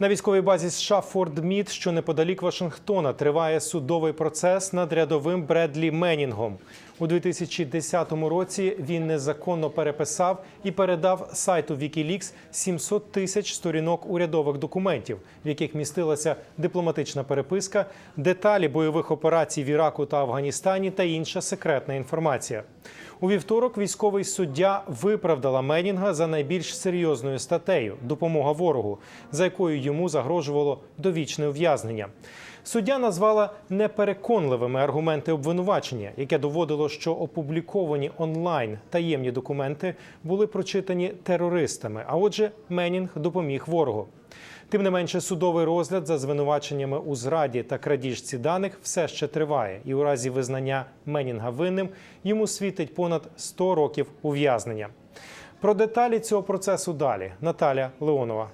На військовій базі США Форт Мід, що неподалік Вашингтона, триває судовий процес над рядовим Бредлі Менінгом. У 2010 році він незаконно переписав і передав сайту Wikileaks 700 тисяч сторінок урядових документів, в яких містилася дипломатична переписка, деталі бойових операцій в Іраку та Афганістані та інша секретна інформація. У вівторок військовий суддя виправдала Менінга за найбільш серйозною статтею допомога ворогу, за якою йому загрожувало довічне ув'язнення. Суддя назвала непереконливими аргументи обвинувачення, яке доводило, що опубліковані онлайн таємні документи були прочитані терористами. А отже, Менінг допоміг ворогу. Тим не менше, судовий розгляд за звинуваченнями у зраді та крадіжці даних все ще триває, і у разі визнання Менінга винним йому світить понад 100 років ув'язнення. Про деталі цього процесу далі Наталя Леонова.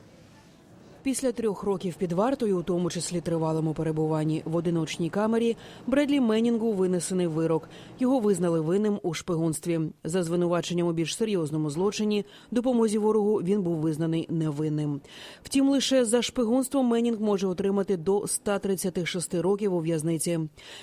Після трьох років під вартою, у тому числі тривалому перебуванні в одиночній камері, Бредлі Менінгу винесений вирок. Його визнали винним у шпигунстві. За звинуваченням у більш серйозному злочині допомозі ворогу він був визнаний невинним. Втім, лише за шпигунство Менінг може отримати до 136 років у в'язниці.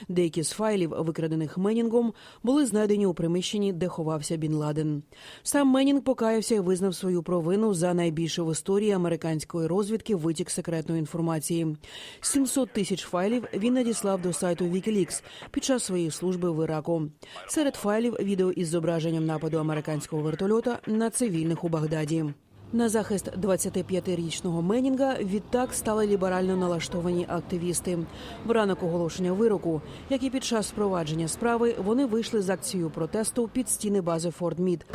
Деякі з файлів, викрадених Менінгом, були знайдені у приміщенні, де ховався Бін Ладен. Сам Менінг покаявся і визнав свою провину за найбільше в історії американської розвідки витік секретної інформації. 700 тисяч файлів він надіслав до сайту Wikileaks під час своєї служби в Іраку. Серед файлів відео із зображенням нападу американського вертольота на цивільних у Багдаді. На захист 25-річного Менінга відтак стали ліберально налаштовані активісти. В ранок оголошення вироку, як і під час впровадження справи, вони вийшли з акцією протесту під стіни бази Форт Мід.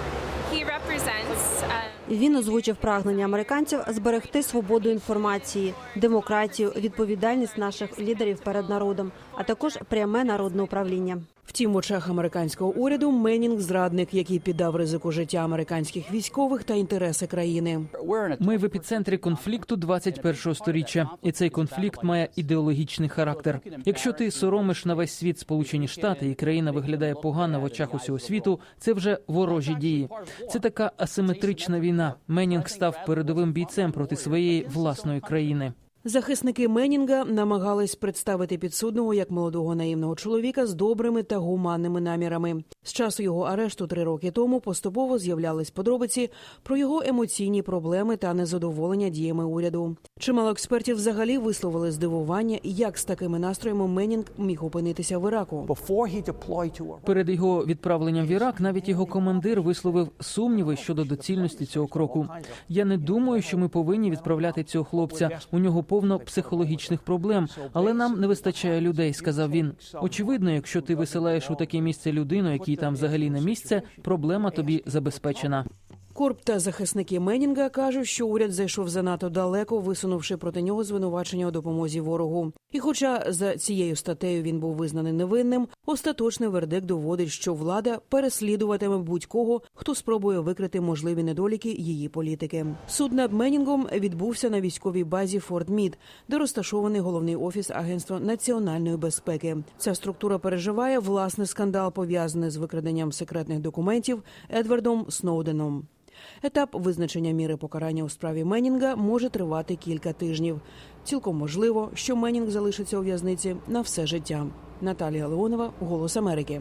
Uh, Він озвучив прагнення американців зберегти свободу інформації, демократію, відповідальність наших лідерів перед народом, а також пряме народне управління. Втім, в очах американського уряду Менінг зрадник, який піддав ризику життя американських військових та інтереси країни. Ми в епіцентрі конфлікту 21-го сторіччя, і цей конфлікт має ідеологічний характер. Якщо ти соромиш на весь світ Сполучені Штати, і країна виглядає погано в очах усього світу, це вже ворожі дії. Це така асиметрична війна. Менінг став передовим бійцем проти своєї власної країни. Захисники Менінга намагались представити підсудного як молодого наївного чоловіка з добрими та гуманними намірами. З часу його арешту три роки тому поступово з'являлись подробиці про його емоційні проблеми та незадоволення діями уряду. Чимало експертів взагалі висловили здивування, як з такими настроями Менінг міг опинитися в Іраку. Перед його відправленням в Ірак навіть його командир висловив сумніви щодо доцільності цього кроку. Я не думаю, що ми повинні відправляти цього хлопця. У нього повно психологічних проблем, але нам не вистачає людей. Сказав він. Очевидно, якщо ти висилаєш у таке місце людину, якій там взагалі не місце, проблема тобі забезпечена. Корп та захисники Менінга кажуть, що уряд зайшов занадто далеко, висунувши проти нього звинувачення у допомозі ворогу. І, хоча за цією статтею він був визнаний невинним, остаточний вердикт доводить, що влада переслідуватиме будь-кого, хто спробує викрити можливі недоліки її політики. Суд над Менінгом відбувся на військовій базі Форт Мід, де розташований головний офіс Агентства національної безпеки. Ця структура переживає власний скандал, пов'язаний з викраденням секретних документів Едвардом Сноуденом. Етап визначення міри покарання у справі Менінга може тривати кілька тижнів. Цілком можливо, що Менінг залишиться у в'язниці на все життя. Наталія Леонова, Голос Америки.